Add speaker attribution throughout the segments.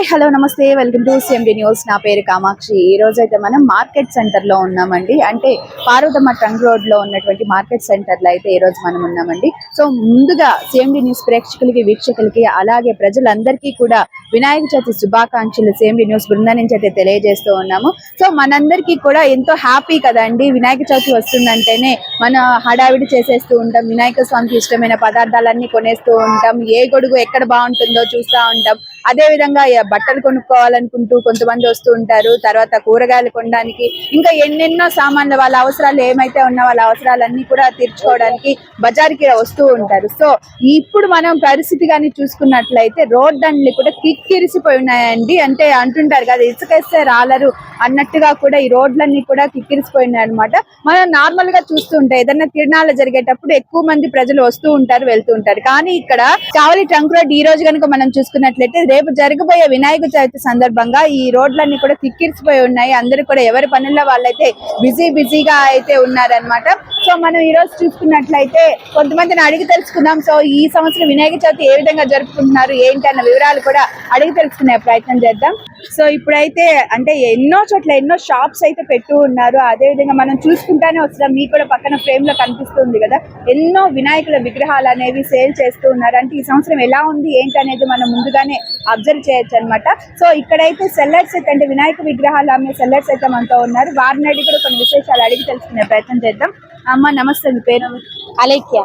Speaker 1: Hi hello నమస్తే. Welcome to CMD news. నా పేరు కామాక్షి. ఈ రోజు అయితే మనం మార్కెట్ సెంటర్లో ఉన్నామండి. అంటే పార్వతమ్మ ట్రంక్ రోడ్లో ఉన్నటువంటి మార్కెట్ సెంటర్లో అయితే ఈ రోజు మనం ఉన్నామండి. సో ముందుగా సిఎండి న్యూస్ ప్రేక్షకులకి వీక్షకులకి అలాగే ప్రజలందరికీ కూడా వినాయక చవితి శుభాకాంక్షలు సిఎండి న్యూస్ బృందం నుంచి అయితే తెలియజేస్తూ ఉన్నాము. సో మనందరికీ కూడా ఎంతో హ్యాపీ కదండి. వినాయక చవితి వస్తుందంటేనే మన హడావిడి చేసేస్తూ ఉంటాం. వినాయక స్వామికి ఇష్టమైన పదార్థాలన్నీ కొనేస్తూ ఉంటాం. ఏ గొడుగు ఎక్కడ బాగుంటుందో చూస్తూ ఉంటాం. అదే విధంగా బట్టలు కొనుక్కోవాలనుకుంటూ కొంతమంది వస్తూ ఉంటారు. తర్వాత కూరగాయలు కొనడానికి ఇంకా ఎన్నెన్నో సామాన్లు వాళ్ళ అవసరాలు ఏమైతే ఉన్నా వాళ్ళ అవసరాలన్నీ కూడా తీర్చుకోవడానికి బజార్కి వస్తూ ఉంటారు. సో ఇప్పుడు మనం పరిస్థితి కానీ చూసుకున్నట్లయితే రోడ్లన్నీ కూడా కిక్కిరిసిపోయి ఉన్నాయండి. అంటే అంటుంటారు కదా ఇసుకేస్తే రాలరు అన్నట్టుగా కూడా ఈ రోడ్లన్నీ కూడా కిక్కిరిసిపోయి ఉన్నాయి అనమాట మనం నార్మల్గా చూస్తుంటే ఏదైనా తిరణాలు జరిగేటప్పుడు ఎక్కువ మంది ప్రజలు వస్తూ ఉంటారు వెళ్తూ ఉంటారు. కానీ ఇక్కడ చావలి ట్రంక్ రోడ్ ఈ రోజు కనుక మనం చూసుకున్నట్లయితే రేపు జరగబోయే వినాయక చవితి సందర్భంగా ఈ రోడ్లన్నీ కూడా కిక్కిరిసిపోయి ఉన్నాయి. అందరూ కూడా ఎవరి పనుల్లో వాళ్ళైతే బిజీ బిజీగా అయితే ఉన్నారనమాట సో మనం ఈ రోజు చూసుకున్నట్లయితే కొంతమందిని అడిగి తెలుసుకుందాం. సో ఈ సంవత్సరం వినాయక చవితి ఏ విధంగా జరుపుకుంటున్నారు ఏంటి అన్న వివరాలు కూడా అడిగి తెలుసుకునే ప్రయత్నం చేద్దాం. సో ఇప్పుడైతే అంటే ఎన్నో చోట్ల ఎన్నో షాప్స్ అయితే పెట్టు ఉన్నారు. అదే విధంగా మనం చూసుకుంటానే వస్తున్నాం. మీకు కూడా పక్కన ఫ్రేమ్లో కనిపిస్తుంది కదా. ఎన్నో వినాయకుల విగ్రహాలు అనేవి సేల్ చేస్తూ ఉన్నారు. అంటే ఈ సంవత్సరం ఎలా ఉంది ఏంటి అనేది మనం ముందుగానే అబ్జర్వ్ చేయొచ్చు అనమాట సో ఇక్కడైతే సెల్లర్స్ అయితే అంటే వినాయక విగ్రహాలు అమ్మే సెల్లర్స్ అయితే మనతో ఉన్నారు. వారిని అడిగి కూడా కొన్ని విశేషాలు అడిగి తెలుసుకునే ప్రయత్నం చేద్దాం. అమ్మ నమస్తే మీ పేరు?
Speaker 2: అలేఖ్య.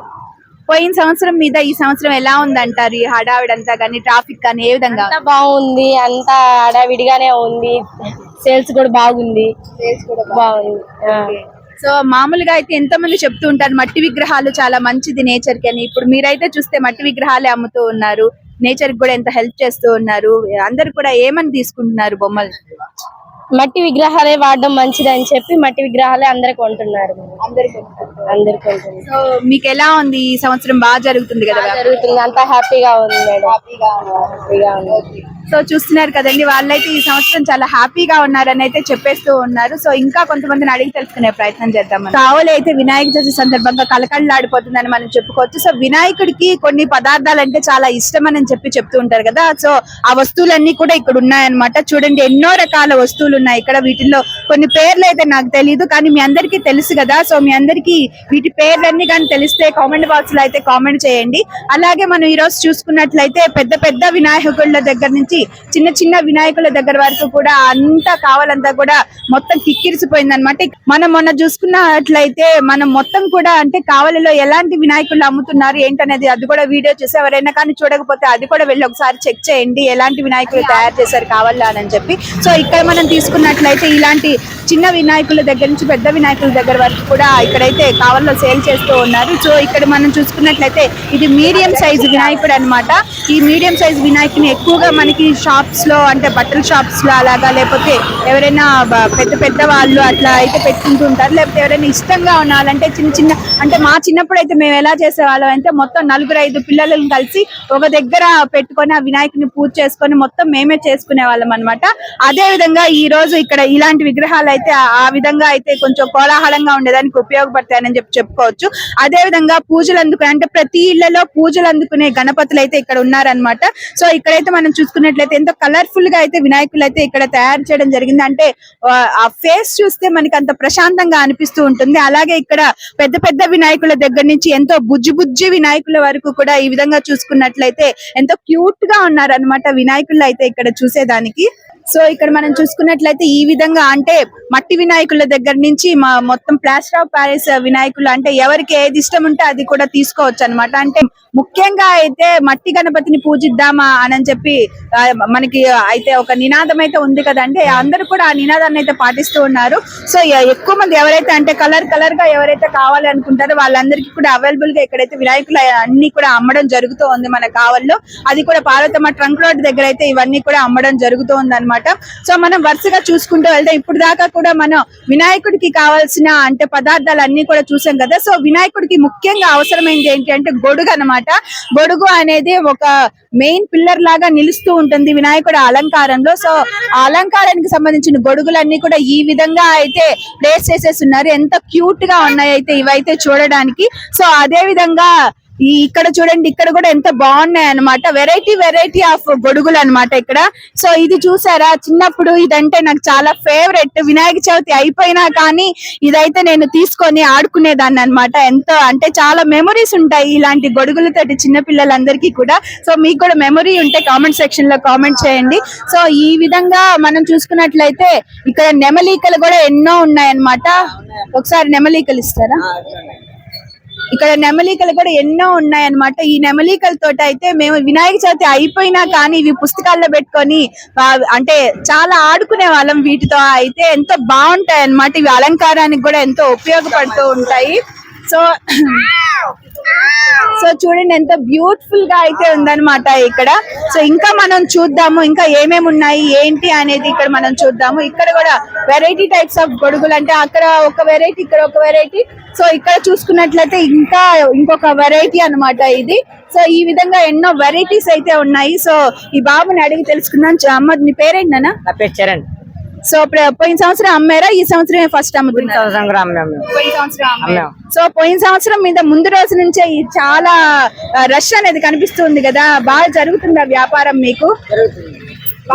Speaker 1: పోయిన సంవత్సరం మీద ఈ సంవత్సరం ఎలా ఉందంటారు? ఈ హడావిడంతా కానీ ట్రాఫిక్ కానీ ఏ విధంగా?
Speaker 2: బాగుంది. అంతా హడావిడిగానే ఉంది. సేల్స్ కూడా బాగుంది. బాగుంది. ఆ.
Speaker 1: సో మామూలుగా అయితే ఎంతో మంది చెప్తూ ఉంటారు మట్టి విగ్రహాలు చాలా మంచిది నేచర్కి అని. ఇప్పుడు మీరైతే చూస్తే మట్టి విగ్రహాలే అమ్ముతూ ఉన్నారు. నేచర్కి కూడా ఎంత హెల్ప్ చేస్తూ ఉన్నారు. అందరు కూడా ఏమని తీసుకుంటున్నారు బొమ్మలు?
Speaker 2: మట్టి విగ్రహాలే వాడడం మంచిది అని చెప్పి మట్టి విగ్రహాలే అందరు కొంటున్నారు. అందరు కొంటున్నారు.
Speaker 1: సో మీకు ఎలా ఉంది ఈ సంవత్సరం? బాగా జరుగుతుంది కదా?
Speaker 2: జరుగుతుంది. అంతా హ్యాపీగా ఉంది మేడం. హ్యాపీగా ఉంది.
Speaker 1: సో చూస్తున్నారు కదండి వాళ్ళైతే ఈ సంవత్సరం చాలా హ్యాపీగా ఉన్నారని అయితే చెప్పేస్తూ ఉన్నారు. సో ఇంకా కొంతమందిని అడిగి తెలుసుకునే ప్రయత్నం చేద్దాం కావలి అయితే వినాయక చవితి సందర్భంగా కలకళ్ళాడిపోతుందని మనం చెప్పుకోవచ్చు. సో వినాయకుడికి కొన్ని పదార్థాలు అంటే చాలా ఇష్టం అని చెప్పి చెప్తూ ఉంటారు కదా. సో ఆ వస్తువులన్నీ కూడా ఇక్కడ ఉన్నాయన్నమాట. చూడండి ఎన్నో రకాల వస్తువులు ఉన్నాయి. ఇక్కడ వీటిల్లో కొన్ని పేర్లు అయితే నాకు తెలియదు కానీ మీ అందరికీ తెలుసు కదా. సో మీ అందరికీ వీటి పేర్లన్నీ కానీ తెలిస్తే కామెంట్ బాక్స్లో అయితే కామెంట్ చేయండి. అలాగే మనం ఈ రోజు చూసుకున్నట్లయితే పెద్ద పెద్ద వినాయకుళ్ళ దగ్గర నుంచి చిన్న చిన్న వినాయకుల దగ్గర వరకు కూడా అంతా కావాలంతా కూడా మొత్తం కిక్కిరిసిపోయింది అనమాట మనం మొన్న చూసుకున్నట్లయితే మనం మొత్తం కూడా అంటే కావలిలో ఎలాంటి వినాయకులు అమ్ముతున్నారు ఏంటనేది అది కూడా వీడియో చేసి ఎవరైనా కానీ చూడకపోతే అది కూడా వెళ్ళి ఒకసారి చెక్ చేయండి ఎలాంటి వినాయకులు తయారు చేశారు కావాలా అని చెప్పి. సో ఇక్కడ మనం తీసుకున్నట్లయితే ఇలాంటి చిన్న వినాయకుల దగ్గర నుంచి పెద్ద వినాయకుల దగ్గర వరకు కూడా ఇక్కడైతే కావల్లో సేల్ చేస్తూ ఉన్నారు. సో ఇక్కడ మనం చూసుకున్నట్లయితే ఇది మీడియం సైజ్ వినాయకుడు అన్నమాట. ఈ మీడియం సైజ్ వినాయకుని ఎక్కువగా మనకి షాప్స్లో అంటే బట్టల షాప్స్లో అలాగా లేకపోతే ఎవరైనా పెద్ద పెద్ద వాళ్ళు అట్లా అయితే పెట్టుకుంటూ ఉంటారు. లేకపోతే ఎవరైనా ఇష్టంగా ఉండాలంటే చిన్న చిన్న అంటే మా చిన్నప్పుడు అయితే మేము ఎలా చేసేవాళ్ళం అంటే మొత్తం నలుగురు ఐదు పిల్లలను కలిసి ఒక దగ్గర పెట్టుకొని ఆ వినాయకుని పూజ చేసుకొని మొత్తం మేమే చేసుకునే వాళ్ళం అనమాట అదే విధంగా ఈ రోజు ఇక్కడ ఇలాంటి విగ్రహాలు అయితే ఆ- విధంగా అయితే కొంచెం కోలాహలంగా ఉండేదానికి ఉపయోగపడతాయని చెప్పి చెప్పుకోవచ్చు. అదే విధంగా పూజలు అందుకునే అంటే ప్రతి ఇళ్ళలో పూజలు అందుకునే గణపతులు అయితే ఇక్కడ ఉన్నారనమాట సో ఇక్కడైతే మనం చూసుకున్నట్లయితే ఎంతో కలర్ఫుల్గా అయితే వినాయకులు అయితే ఇక్కడ తయారు చేయడం జరిగింది. అంటే ఆ, ఆ ఫేస్ చూస్తే మనకి అంత ప్రశాంతంగా అనిపిస్తూ ఉంటుంది. అలాగే ఇక్కడ పెద్ద పెద్ద వినాయకుల దగ్గర నుంచి ఎంతో బుజ్జి బుజ్జి వినాయకుల వరకు కూడా ఈ విధంగా చూసుకున్నట్లయితే ఎంతో క్యూట్గా ఉన్నారన్నమాట వినాయకులు అయితే ఇక్కడ చూసేదానికి. సో ఇక్కడ మనం చూసుకున్నట్లయితే ఈ విధంగా అంటే మట్టి వినాయకుల దగ్గర నుంచి మా మొత్తం ప్లాస్టర్ ఆఫ్ ప్యారిస్ వినాయకులు అంటే ఎవరికి ఏది ఇష్టం ఉంటే అది కూడా తీసుకోవచ్చు అన్నమాట. అంటే ముఖ్యంగా అయితే మట్టి గణపతిని పూజిద్దామా అని చెప్పి మనకి అయితే ఒక నినాదం అయితే ఉంది కదండి. అందరూ కూడా ఆ నినాదాన్ని అయితే పాటిస్తూ ఉన్నారు. సో ఎక్కువ మంది ఎవరైతే అంటే కలర్ కలర్గా ఎవరైతే కావాలి అనుకుంటారో వాళ్ళందరికీ కూడా అవైలబుల్గా ఇక్కడైతే వినాయకులు అన్ని కూడా అమ్మడం జరుగుతూ ఉంది మన కావల్లో. అది కూడా పార్వతమ్మ ట్రంక్ రోడ్ దగ్గర అయితే ఇవన్నీ కూడా అమ్మడం జరుగుతూ ఉంది అనమాట సో మనం వరుసగా చూసుకుంటూ వెళ్తే ఇప్పుడు దాకా కూడా మనం వినాయకుడికి కావాల్సిన అంటే పదార్థాలు అన్ని కూడా చూసాం కదా. సో వినాయకుడికి ముఖ్యంగా అవసరమైంది ఏంటి అంటే గొడుగు అన్నమాట. గొడుగు అనేది ఒక మెయిన్ పిల్లర్ లాగా నిలుస్తూ ఉంటుంది వినాయకుడి అలంకారంలో. సో ఆ అలంకారానికి సంబంధించిన గొడుగులన్నీ కూడా ఈ విధంగా అయితే ప్లేస్ చేసేస్తున్నారు. ఎంత క్యూట్గా ఉన్నాయి అయితే ఇవైతే చూడడానికి. సో అదే విధంగా ఈ ఇక్కడ చూడండి ఇక్కడ కూడా ఎంత బాగున్నాయి అనమాట వెరైటీ వెరైటీ ఆఫ్ గొడుగులు అన్నమాట ఇక్కడ. సో ఇది చూసారా? చిన్నప్పుడు ఇదంటే నాకు చాలా ఫేవరెట్ వినాయక చవితి అయిపోయినా కానీ ఇదైతే నేను తీసుకొని ఆడుకునేదాన్ని అన్నమాట. ఎంతో అంటే చాలా మెమరీస్ ఉంటాయి ఇలాంటి గొడుగులతోటి చిన్న పిల్లలందరికీ కూడా. సో మీకు కూడా మెమరీ ఉంటే కామెంట్ సెక్షన్లో కామెంట్ చేయండి. సో ఈ విధంగా మనం చూసుకున్నట్లయితే ఇక్కడ నెమలీకలు కూడా ఎన్నో ఉన్నాయన్నమాట. ఒకసారి నెమలీకలు ఇస్తారా? ఇక్కడ నెమలికలు కూడా ఎన్నో ఉన్నాయన్నమాట. ఈ నెమలికలతోటి అయితే మేము వినాయక చవితి అయిపోయినా కానీ ఇవి పుస్తకాల్లో పెట్టుకొని అంటే చాలా ఆడుకునే వాళ్ళం వీటితో. అయితే ఎంతో బాగుంటాయి అన్నమాట ఇవి అలంకారానికి కూడా ఎంతో ఉపయోగపడుతూ ఉంటాయి. సో సో చూడండి ఎంత బ్యూటిఫుల్గా అయితే ఉందన్నమాట ఇక్కడ. సో ఇంకా మనం చూద్దాము ఇంకా ఏమేమి ఉన్నాయి ఏంటి అనేది ఇక్కడ మనం చూద్దాము. ఇక్కడ కూడా వెరైటీ టైప్స్ ఆఫ్ గొడుగులు అంటే అక్కడ ఒక వెరైటీ ఇక్కడ ఒక వెరైటీ సో ఇక్కడ చూసుకున్నట్లయితే ఇంకా ఇంకొక వెరైటీ అన్నమాట ఇది. సో ఈ విధంగా ఎన్నో వెరైటీస్ అయితే ఉన్నాయి. సో ఈ బాబుని అడిగి తెలుసుకుందాం. అమ్మ నీ పేరేంటనా
Speaker 3: నా పేరు చరణ్.
Speaker 1: సో పోయిన సంవత్సరం అమ్మారా? ఈ సంవత్సరం ఫస్ట్ అమ్ముతున్నారు. సో పోయిన సంవత్సరం మీద ముందు రోజు నుంచే ఈ చాలా రష్ అనేది కనిపిస్తుంది కదా? బాగా జరుగుతుందా వ్యాపారం మీకు?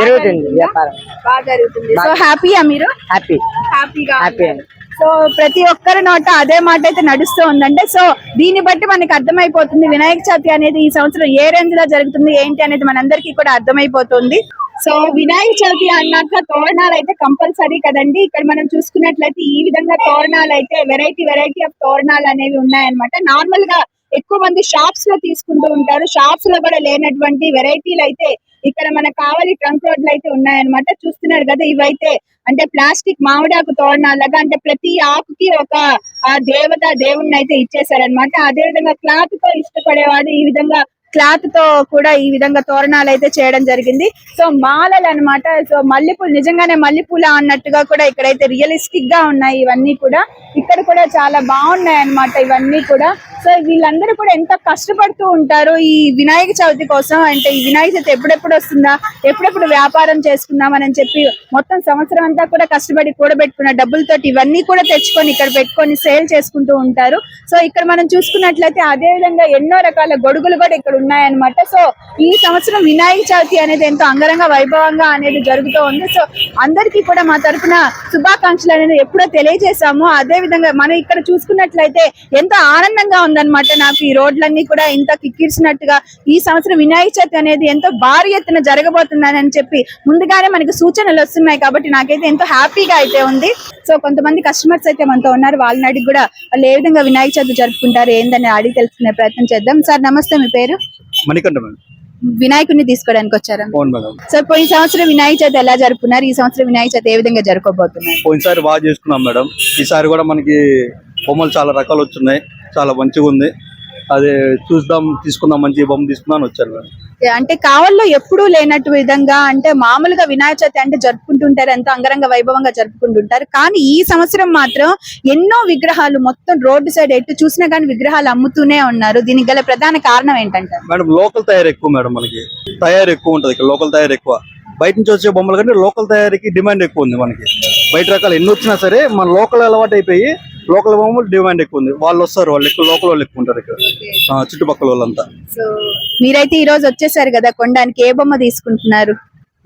Speaker 3: జరుగుతుంది. వ్యాపారం.
Speaker 1: బాగా జరుగుతుంది. సో హ్యాపీయా మీరు?
Speaker 3: హ్యాపీ.
Speaker 1: హ్యాపీగా
Speaker 3: హ్యాపీ అండి.
Speaker 1: సో ప్రతి ఒక్కరి నోట అదే మాట అయితే నడుస్తూ ఉందంటే సో దీన్ని బట్టి మనకి అర్థమైపోతుంది. వినాయక చవితి అనేది ఈ సంవత్సరం ఏ రేంజ్లో జరుగుతుంది? ఏంటి అనేది మనందరికీ కూడా అర్థమైపోతుంది. సో వినాయక చవితి అన్నాక తోరణాలు అయితే కంపల్సరీ కదండి. ఇక్కడ మనం చూసుకున్నట్లయితే ఈ విధంగా తోరణాలు అయితే వెరైటీ వెరైటీ ఆఫ్ తోరణాలు అనేవి ఉన్నాయన్నమాట. నార్మల్గా ఎక్కువ మంది షాప్స్లో తీసుకుంటూ ఉంటారు. షాప్స్లో కూడా లేనటువంటి వెరైటీలు అయితే ఇక్కడ మనకు కావాలి ట్రంక్ రోడ్లు అయితే ఉన్నాయన్నమాట. చూస్తున్నారు కదా ఇవైతే అంటే ప్లాస్టిక్ మామిడాకు తోరణాలుగా అంటే ప్రతి ఆకుకి ఒక ఆ దేవత దేవుణ్ణి అయితే ఇచ్చేసారనమాట అదే విధంగా క్లాత్తో ఇష్టపడేవాడు ఈ విధంగా క్లాత్తో కూడా ఈ విధంగా తోరణాలు అయితే చేయడం జరిగింది. సో మాలలు అన్నమాట. సో మల్లెపూలు నిజంగానే మల్లెపూల అన్నట్టుగా కూడా ఇక్కడైతే రియలిస్టిక్గా ఉన్నాయి ఇవన్నీ కూడా. ఇక్కడ కూడా చాలా బాగున్నాయి అన్నమాట ఇవన్నీ కూడా. సో వీళ్ళందరూ కూడా ఎంత కష్టపడుతూ ఉంటారు ఈ వినాయక చవితి కోసం? అంటే ఈ వినాయక చవితి ఎప్పుడెప్పుడు వస్తుందా? ఎప్పుడెప్పుడు వ్యాపారం చేసుకుందామని చెప్పి మొత్తం సంవత్సరం అంతా కూడా కష్టపడి కూడబెట్టుకున్న డబ్బులతోటి ఇవన్నీ కూడా తెచ్చుకొని ఇక్కడ పెట్టుకొని సేల్ చేసుకుంటూ ఉంటారు. సో ఇక్కడ మనం చూసుకున్నట్లయితే అదే విధంగా ఎన్నో రకాల గొడుగులు కూడా ఇక్కడ ఉన్నాయన్నమాట. సో ఈ సంవత్సరం వినాయక చవితి అనేది ఎంతో అంగరంగ వైభవంగా అనేది జరుగుతూ ఉంది. సో అందరికీ కూడా మా తరపున శుభాకాంక్షలు అనేది ఎప్పుడో తెలియజేశాము. అదే విధంగా మనం ఇక్కడ చూసుకున్నట్లయితే ఎంతో ఆనందంగా ఉందన్నమాట. నాకు ఈ రోడ్లన్నీ కూడా ఇంత కిక్కిరిసినట్టుగా ఈ సంవత్సరం వినాయక చవితి అనేది ఎంతో భారీ ఎత్తున జరగబోతుందని అని చెప్పి ముందుగానే మనకి సూచనలు వస్తున్నాయి కాబట్టి నాకైతే ఎంతో హ్యాపీగా అయితే ఉంది. సో కొంతమంది కస్టమర్స్ అయితే మనతో ఉన్నారు. వాళ్ళని అడిగి కూడా వాళ్ళు ఏ విధంగా వినాయక చవితి జరుపుకుంటారు ఏందని అడిగి తెలుసుకునే ప్రయత్నం చేద్దాం. సార్ నమస్తే మీ పేరు?
Speaker 4: మణికంఠ
Speaker 1: వినాయకుడిని తీసుకోవడానికి వచ్చారా? సార్ పోయిన సంవత్సరం వినాయక చవితి ఎలా జరుపుకున్నారు? ఈ సంవత్సరం వినాయక చవితి ఏ విధంగా జరుపుకోబోతున్నారు?
Speaker 4: పోయినసారి బాగా చేసుకున్నాం మేడం. ఈసారి కూడా మనకి బొమ్మలు చాలా రకాలు వచ్చున్నాయి చాలా మంచిగా ఉంది. అదే చూద్దాం తీసుకుందాం మంచి బొమ్మ తీసుకుందాం వచ్చాను మేడం
Speaker 1: అంటే కావల్లో ఎప్పుడూ లేనట్టు విధంగా అంటే మామూలుగా వినాయక చవితి అంటే జరుపుకుంటుంటారు ఎంతో అంగరంగ వైభవంగా జరుపుకుంటుంటారు. కానీ ఈ సంవత్సరం మాత్రం ఎన్నో విగ్రహాలు మొత్తం రోడ్డు సైడ్ ఎటు చూసినా కానీ విగ్రహాలు అమ్ముతూనే ఉన్నారు. దీనికి గల ప్రధాన కారణం ఏంటంటారు?
Speaker 4: మేడం లోకల్ తయారు ఎక్కువ మేడం మనకి. తయారు ఎక్కువ ఉంటుంది ఇక్కడ లోకల్ తయారు ఎక్కువ. బయట నుంచి వచ్చే బొమ్మల కంటే లోకల్ తయారీకి డిమాండ్ ఎక్కువ ఉంది మనకి. బయట రకాలు ఎన్ని వచ్చినా సరే మన లోకల్ అలవాటు అయిపోయి లోకల్ బొమ్మలు డిమాండ్ ఎక్కువ ఉంది. వాళ్ళు వస్తారు వాళ్ళు ఎక్కువ లోకల్ వాళ్ళు ఎక్కువ ఉంటారు ఇక్కడ. ఆ, చుట్టుపక్కల వాళ్ళంతా.
Speaker 1: సో మీరైతే ఈ రోజు వచ్చేసారు కదా కొనడానికి ఏ బొమ్మ తీసుకుంటున్నారు?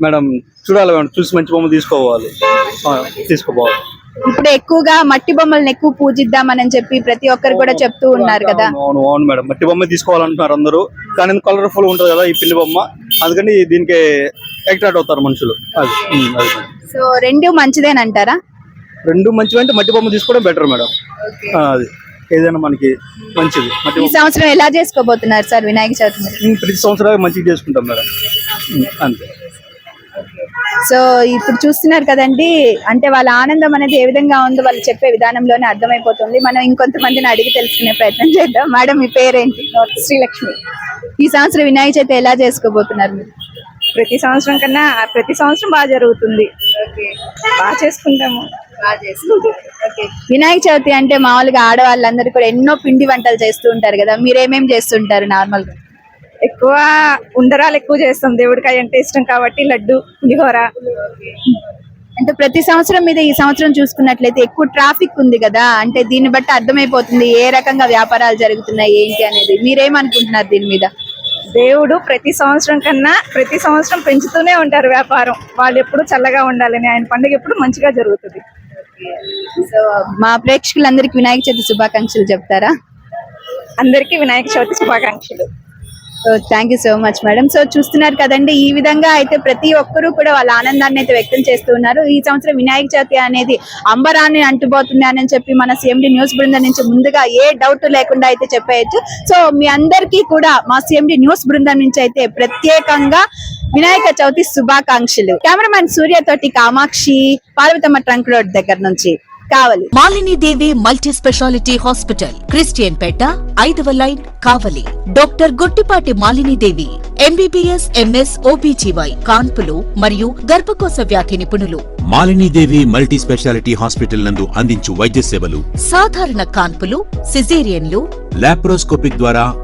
Speaker 4: మేడం చూడాలి మేడం చూసి మంచి బొమ్మ తీసుకోవాలి. ఆ, తీసుకోపోవాలి
Speaker 1: ఇప్పుడు ఎక్కువగా మట్టి బొమ్మలను ఎక్కువ పూజిద్దామని చెప్పి ప్రతి ఒక్కరు కూడా చెప్తూ ఉన్నారు కదా.
Speaker 4: అవును, అవును అవును మేడం. మట్టి బొమ్మ తీసుకోవాలంటున్నారు అందరూ. కానీ కలర్ఫుల్ ఉంటుంది కదా ఈ పిండి బొమ్మ. అందుకని దీనికి అట్రాక్ట్ అవుతారు మనుషులు. అది ఉమ్, అది మేడం.
Speaker 1: సో రెండు మంచిదేనంటారా?
Speaker 4: రెండు మంచివి అంటే మట్టి బొమ్మ తీసుకోవడం బెటర్ మేడం. ఆ, అది. ఏదైనా మనకి మంచిది
Speaker 1: ఈ సంవత్సరం ఎలా చేసుకోబోతున్నారు సార్ వినాయక చవితి మీరు?
Speaker 4: ప్రతి సంవత్సరాలు మంచిగా చేసుకుంటాం మేడం. అంతే.
Speaker 1: సో ఇప్పుడు చూస్తున్నారు కదండి అంటే వాళ్ళ ఆనందం అనేది ఏ విధంగా ఉందో వాళ్ళు చెప్పే విధానంలోనే అర్థమైపోతుంది. మనం ఇంకొంతమందిని అడిగి తెలుసుకునే ప్రయత్నం చేద్దాం. మేడం మీ పేరేంటి? శ్రీలక్ష్మి. ఈ సంవత్సరం వినాయక చవితి ఎలా చేసుకోబోతున్నారు మీరు?
Speaker 5: ప్రతి సంవత్సరం కన్నా ప్రతి సంవత్సరం బాగా జరుగుతుంది. బాగా చేసుకుంటాము.
Speaker 1: వినాయక చవితి అంటే మామూలుగా ఆడవాళ్ళందరూ కూడా ఎన్నో పిండి వంటలు చేస్తూ ఉంటారు కదా మీరు ఏమేమి చేస్తుంటారు నార్మల్గా
Speaker 5: ఎక్కువ ఉండరాలు ఎక్కువ చేస్తాం దేవుడికాయ అంటే ఇష్టం కాబట్టి లడ్డు పులిహోర.
Speaker 1: అంటే ప్రతి సంవత్సరం మీద ఈ సంవత్సరం చూసుకున్నట్లయితే ఎక్కువ ట్రాఫిక్ ఉంది కదా అంటే దీన్ని బట్టి అర్థమైపోతుంది ఏ రకంగా వ్యాపారాలు జరుగుతున్నాయి ఏంటి అనేది. మీరేమనుకుంటున్నారు దీని మీద?
Speaker 5: దేవుడు ప్రతి సంవత్సరం కన్నా ప్రతి సంవత్సరం పెంచుతూనే ఉంటారు వ్యాపారం. వాళ్ళు ఎప్పుడు చల్లగా ఉండాలని ఆయన పండుగ ఎప్పుడు మంచిగా జరుగుతుంది.
Speaker 1: సో మా ప్రేక్షకులందరికీ వినాయక చవితి శుభాకాంక్షలు చెప్తారా?
Speaker 5: అందరికీ వినాయక చవితి శుభాకాంక్షలు.
Speaker 1: Thank you so much madam so చూస్తున్నారు కదండి ఈ విధంగా అయితే ప్రతి ఒక్కరూ కూడా వాళ్ళ ఆనందాన్ని అయితే వ్యక్తం చేస్తూ ఉన్నారు. ఈ సంవత్సరం వినాయక చవితి అనేది అంబరాన్ని అంటుపోతుంది అని చెప్పి మన సిఎండి న్యూస్ బృందం నుంచి ముందుగా ఏ డౌట్ లేకుండా అయితే చెప్పేయచ్చు. సో మీ అందరికీ కూడా మా సిఎండి న్యూస్ బృందం నుంచి అయితే ప్రత్యేకంగా వినాయక చవితి శుభాకాంక్షలు. కెమెరామెన్ సూర్య తోటి కామాక్షి పార్వతమ్మ ట్రంక్ రోడ్ దగ్గర నుంచి కావాలి.
Speaker 6: Malini Devi multi speciality hospital Christian Peta ఐదవ line Kavali. Doctor Guttipati Malini Devi MBBS MS OBGY కాన్పులు మరియు గర్భకోశ వ్యాధి నిపుణులు.
Speaker 7: మాలినీదేవి మల్టీ స్పెషాలిటీ హాస్పిటల్ నందు అందించు వైద్య సేవలు.
Speaker 6: సాధారణ కాన్పులు సిజేరియన్లు.
Speaker 7: లాప్రోస్కోపిక్ ద్వారా